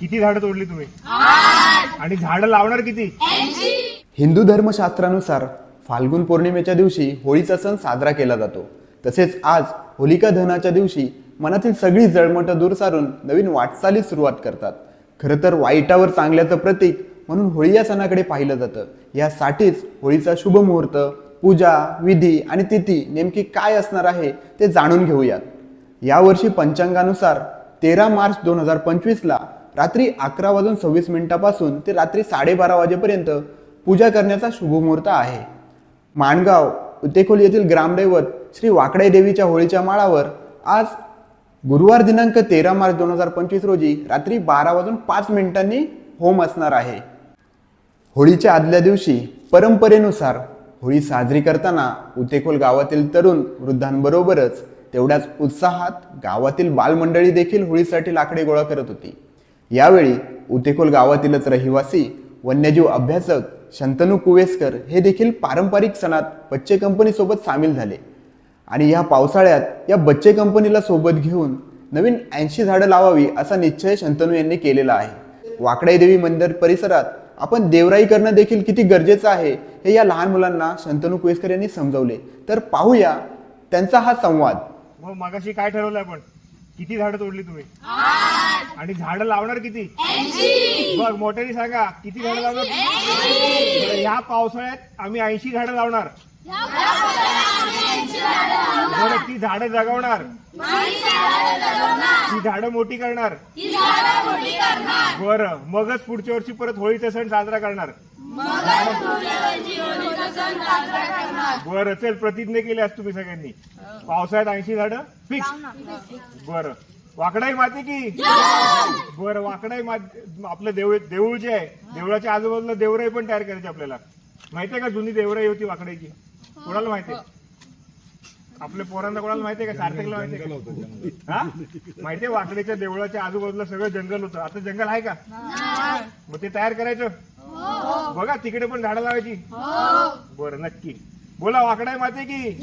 किती झाडं तोडली तुम्ही? आणि झाडं लावणार किती? हिंदू धर्मशास्त्रानुसार फाल्गुन पौर्णिमेच्या दिवशी होळीचा सण साजरा केला जातो. तसेच आज होलिका दहनाच्या दिवशी मनातील सगळी जळमटं दूर सारून नवीन वाटचालीस सुरुवात करतात. खरं तर वाईटावर चांगल्याचं प्रतीक म्हणून होळी या सणाकडे पाहिलं जातं. यासाठीच होळीचा शुभ मुहूर्त पूजा विधी आणि तिथी नेमकी काय असणार आहे ते जाणून घेऊयात. यावर्षी पंचांगानुसार तेरा मार्च दोन हजार पंचवीसला रात्री अकरा वाजून सव्वीस मिनिटापासून ते रात्री साडेबारा वाजेपर्यंत पूजा करण्याचा शुभमुहूर्त आहे. माणगाव उतेखोल येथील ग्रामदैवत श्री वाकडाई देवीच्या होळीच्या माळावर आज गुरुवार दिनांक तेरा मार्च दोन हजार पंचवीस रोजी रात्री बारा वाजून पाच मिनिटांनी होम असणार आहे. होळीच्या आदल्या दिवशी परंपरेनुसार होळी साजरी करताना उतेखोल गावातील तरुण वृद्धांबरोबरच तेवढ्याच उत्साहात गावातील बालमंडळी देखील होळीसाठी लाकडे गोळा करत होती. यावेळी उतेखोल गावातीलच रहिवासी वन्यजीव अभ्यासक शंतनू कुवेसकर हे देखील पारंपरिक सणात बच्चे कंपनीसोबत सामील झाले. आणि या पावसाळ्यात या बच्चे कंपनीला सोबत घेऊन नवीन ऐंशी झाडं लावावी असा निश्चय शंतनू यांनी केलेला आहे. वाकडाई देवी मंदिर परिसरात आपण देवराई करणं देखील किती गरजेचं आहे हे या लहान मुलांना शंतनू कुवेसकर यांनी समजवले. तर पाहूया त्यांचा हा संवाद. मग मगाशी काय ठरवलं आपण? किती झाडं तोडली तुम्ही? आणि झाडं लावणार किती? बघ मोठ्याने सांगा किती झाडं लावणार? ह्या पावसाळ्यात आम्ही ऐंशी झाडं लावणार. बरं ती झाडं जगवणार. ती झाडं मोठी करणार. बरं मगच पुढच्या वर्षी परत होळीचा सण साजरा करणार. बरं चल प्रतिज्ञा केल्यास तुम्ही सगळ्यांनी. पावसाळ्यात ऐंशी झाडं फिक्स बरं. वाकडाई माती की? बरं वाकडाई माती आपलं देऊळ देऊळ जे आहे देवळाच्या आजूबाजूला देवराई पण तयार करायची आपल्याला. माहितीये का जुनी देवराई होती वाकड्याची कोणाला माहितीये आपल्या पोरांना कोणाला माहितीये का? सार्थकला माहितीये का? हा? माहितीये वाकडेच्या देवळाच्या आजूबाजूला सगळं जंगल होतं. आता जंगल आहे का? मग ते तयार करायचं? बघा तिकडे पण झाडं लावायची. बरं नक्की. बोला वाकडाई माते की?